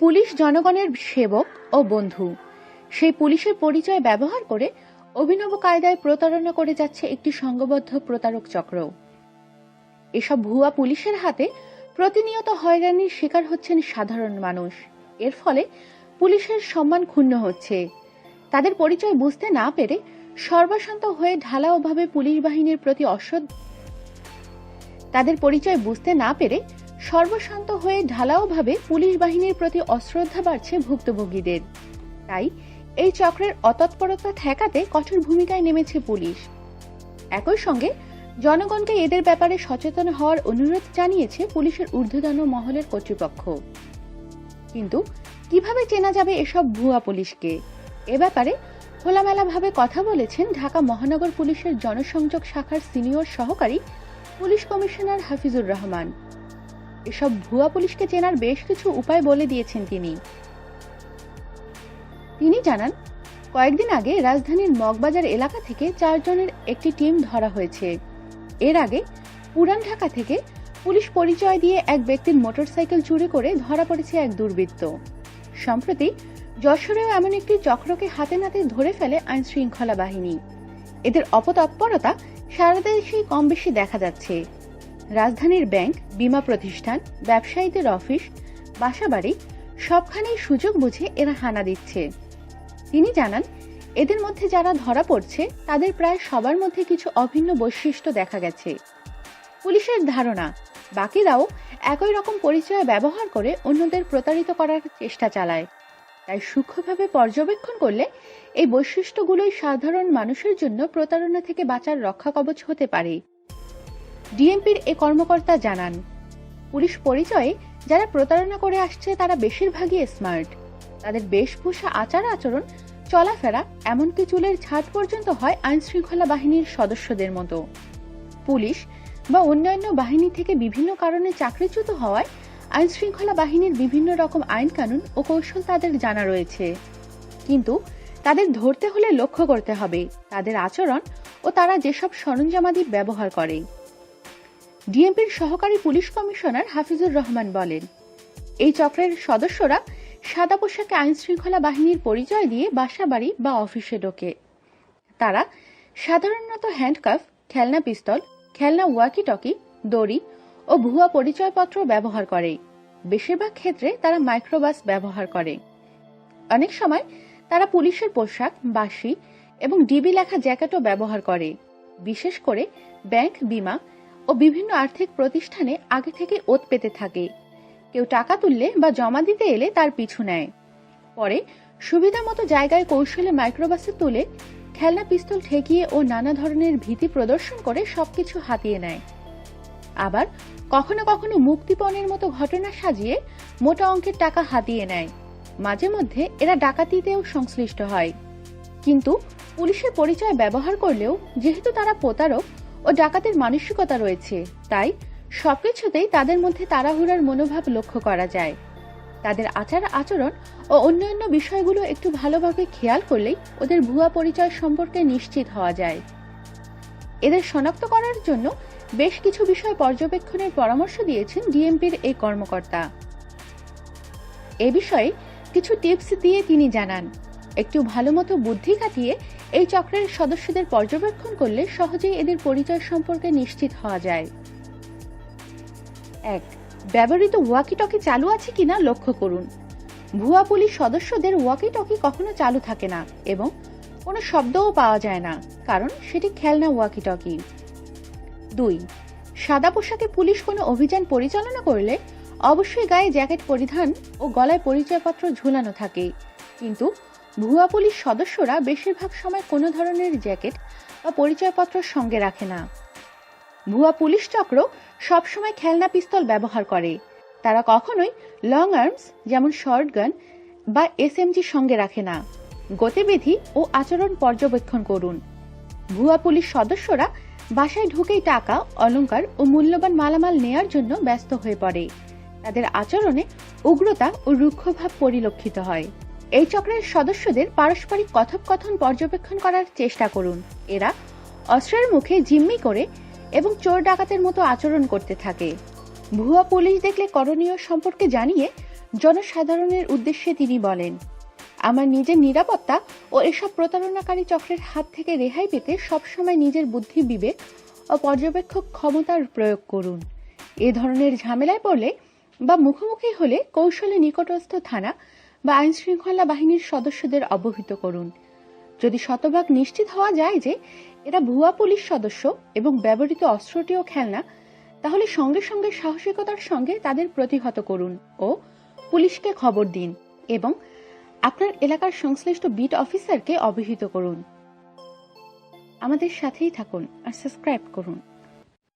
Police জনগণের সেবক ও বন্ধু। সেই পুলিশের পরিচয় ব্যবহার করে অভিনব কায়দায় প্রতারণা করে যাচ্ছে একটি সংঘবদ্ধ প্রতারক চক্র। এসব ভুয়া পুলিশের হাতে প্রতিনিয়ত হয়রানির শিকার হচ্ছেন সাধারণ মানুষ। এর ফলে পুলিশের সম্মান ক্ষুণ্ণ হচ্ছে। তাদের পরিচয় বুঝতে না পেরে সর্বশান্ত হয়ে ঢালাওভাবে পুলিশ বাহিনীর প্রতি অশ্রদ্ধ তাদের পরিচয় বুঝতে না পেরে সর্বশান্ত হয়ে ঢালাওভাবে পুলিশ বাহিনীর প্রতি অশ্রদ্ধা বাড়ছে ভুক্তভোগীদের। তাই এই চক্রের অতৎপরতা ঠেকাতে কঠোর ভূমিকায় নেমেছে পুলিশ। একই সঙ্গে জনগণকে এদের ব্যাপারে সচেতন হওয়ার অনুরোধ জানিয়েছে পুলিশের ঊর্ধ্বতন মহলের কর্তৃপক্ষ। কিন্তু কীভাবে চেনা যাবে এসব ভুয়া পুলিশকে? এ ব্যাপারে খোলামেলাভাবে কথা বলেছেন ঢাকা মহানগর পুলিশের জনসংযোগ শাখার সিনিয়র সহকারী পুলিশ কমিশনার হাফিজুর রহমান। এসব ভুয়া পুলিশকে চেনার বেশ কিছু উপায় বলে দিয়েছেন তিনি। তিনি জানান, কয়েকদিন আগে রাজধানীর মগবাজার এলাকা থেকে চারজনের একটি টিম ধরা হয়েছে। এর আগে পুরান ঢাকা থেকে পুলিশ পরিচয় দিয়ে এক ব্যক্তির মোটরসাইকেল চুরি করে ধরা পড়েছে এক দুর্বৃত্ত। সম্প্রতি যশোরেও এমন একটি চক্রকে হাতে নাতে ধরে ফেলে আইন শৃঙ্খলা বাহিনী। এদের অপতৎপরতা সারা দেশেই কম বেশি দেখা যাচ্ছে। রাজধানীর ব্যাংক, বীমা প্রতিষ্ঠান, ব্যবসায়ীদের অফিস, বাসাবাড়ি সবখানেই সুযোগ বুঝে এরা হানা দিচ্ছে। তিনি জানান, এদের মধ্যে যারা ধরা পড়ছে, তাদের প্রায় সবার মধ্যে কিছু অভিন্ন বৈশিষ্ট্য দেখা গেছে। পুলিশের ধারণা, বাকিরাও একই রকম পরিচয় ব্যবহার করে অন্যদের প্রতারিত করার চেষ্টা চালায়। তাই সূক্ষ্মভাবে পর্যবেক্ষণ করলে এই বৈশিষ্ট্যগুলোই সাধারণ মানুষের জন্য প্রতারণা থেকে বাঁচার রক্ষা কবচ হতে পারে। ডিএমপির এ কর্মকর্তা জানান, পুলিশ পরিচয়ে যারা প্রতারণা করে আসছে তারা বেশিরভাগই স্মার্ট। তাদের বেশভূষা আচার আচরণ, চলাফেরা, এমনকি চুলের ছাদ পর্যন্ত হয় আইন শৃঙ্খলা বাহিনীর সদস্যদের মতো। পুলিশ বা অন্যান্য বাহিনী থেকে বিভিন্ন কারণে চাকরিচ্যুত হওয়ায় আইন শৃঙ্খলা বাহিনীর বিভিন্ন রকম আইন কানুন ও কৌশল তাদের জানা রয়েছে। কিন্তু তাদের ধরতে হলে লক্ষ্য করতে হবে, তাদের আচরণ ও তারা যেসব সরঞ্জামাদি ব্যবহার করে। ডিএমপির সহকারী পুলিশ কমিশনার হাফিজুর রহমান বলেন, এই চক্রের সদস্যরা সাদা পোশাকে আইন শৃঙ্খলা বাহিনীর পরিচয় দিয়ে বাসা বাড়ি বা অফিসে ঢোকে। তারা সাধারণত হ্যান্ডকাফ, খেলনা পিস্তল, খেলনা ওয়াকি টকি দড়ি ও ভুয়া পরিচয়পত্র ব্যবহার করে। বেশিরভাগ ক্ষেত্রে তারা মাইক্রোবাস ব্যবহার করে। অনেক সময় তারা পুলিশের পোশাক বাসি এবং ডিবি লেখা জ্যাকেটও ব্যবহার করে। বিশেষ করে ব্যাংক বিমা ও বিভিন্ন আর্থিক প্রতিষ্ঠানে আগে থেকে ওত পেতে থাকে। কেউ টাকা তুললে বা জমা দিতে এলে তার পিছু নেয়। পরে সুবিধা মতো জায়গায় কৌশলে মাইক্রোবাসে তুলে খেলনা পিস্তল ঠেকিয়ে ও নানা ধরনের ভীতি প্রদর্শন করে সবকিছু হাতিয়ে নেয়। আবার কখনো কখনো মুক্তিপণের মতো ঘটনা সাজিয়ে মোটা অঙ্কের টাকা হাতিয়ে নেয়। মাঝে মধ্যে এরা ডাকাতিতেও সংশ্লিষ্ট হয়। কিন্তু পুলিশের পরিচয় ব্যবহার করলেও যেহেতু তারা প্রতারক ও ডাকাতের মানসিকতা রয়েছে। তাই সবকিছুতেই তাদের মধ্যে তাড়াহুড়ার মনোভাব লক্ষ্য করা যায়। তাদের আচার আচরণ ও অন্যান্য বিষয়গুলো একটু ভালোভাবে খেয়াল করলেই ওদের ভুয়া পরিচয় সম্পর্কে নিশ্চিত হওয়া যায়। এদের শনাক্ত করার জন্য বেশ কিছু বিষয় পর্যবেক্ষণের পরামর্শ দিয়েছেন ডিএমপির এই কর্মকর্তা। এ বিষয়ে কিছু টিপস দিয়ে তিনি জানান। একটু ভালো মতো বুদ্ধি কাটিয়ে এই চক্রের সদস্যদের পর্যবেক্ষণ করলে সহজেই এদের পরিচয় সম্পর্কে নিশ্চিত হওয়া যায়। এক, ব্যবহৃত ওয়াকি টকি চালু আছে কিনা লক্ষ্য করুন। ভুয়া পুলিশ সদস্যদের ওয়াকি টকি কখনো চালু থাকে না এবং কোনো শব্দও পাওয়া যায় না, কারণ সেটি খেলনা ওয়াকি টকি দুই, সাদা পোশাকে পুলিশ কোনো অভিযান পরিচালনা করলে অবশ্যই গায়ে জ্যাকেট পরিধান ও গলায় পরিচয়পত্র ঝুলানো থাকে। কিন্তু ভুয়া পুলিশ সদস্যরা বেশিরভাগ সময় কোনো ধরনের জ্যাকেট বা পরিচয়পত্র সঙ্গে রাখে না। ভুয়া পুলিশ চক্র সবসময় খেলনা পিস্তল ব্যবহার করে। তারা কখনোই লং আর্মস যেমন শর্ট গান বা এসএমজি সঙ্গে রাখে না। গতিবিধি ও আচরণ পর্যবেক্ষণ করুন। ভুয়া পুলিশ সদস্যরা বাসায় ঢুকেই টাকা, অলংকার ও মূল্যবান মালামাল নেয়ার জন্য ব্যস্ত হয়ে পড়ে। তাদের আচরণে উগ্রতা ও রুক্ষভাব পরিলক্ষিত হয়। এই চক্রের সদস্যদের পারস্পরিক কথোপকথন পর্যবেক্ষণ করার চেষ্টা করুন। এরা অস্ত্রের মুখে জিম্মি করে এবং চোর ডাকাতের মতো আচরণ করতে থাকে। ভুয়া পুলিশ দেখলে করণীয় সম্পর্কে জানিয়ে জনসাধারণের উদ্দেশ্যে তিনি বলেন, আমার নিজের নিরাপত্তা ও এসব প্রতারণাকারী চক্রের হাত থেকে রেহাই পেতে সবসময় নিজের বুদ্ধি, বিবেক ও পর্যবেক্ষক ক্ষমতার প্রয়োগ করুন। এ ধরনের ঝামেলায় পড়লে বা মুখোমুখি হলে কৌশলে নিকটস্থ থানা বা আইনশৃঙ্খলা বাহিনীর সদস্যদের অবহিত করুন। যদি শতভাগ নিশ্চিত হওয়া যায় যে এরা ভুয়া পুলিশ সদস্য এবং ব্যবহৃত অস্ত্রটিও খেলনা, তাহলে সঙ্গে সঙ্গে সাহসিকতার সঙ্গে তাদের প্রতিহত করুন ও পুলিশকে খবর দিন এবং আপনার এলাকার সংশ্লিষ্ট বিট অফিসারকে অবহিত করুন। আমাদের সাথেই থাকুন আর সাবস্ক্রাইব করুন।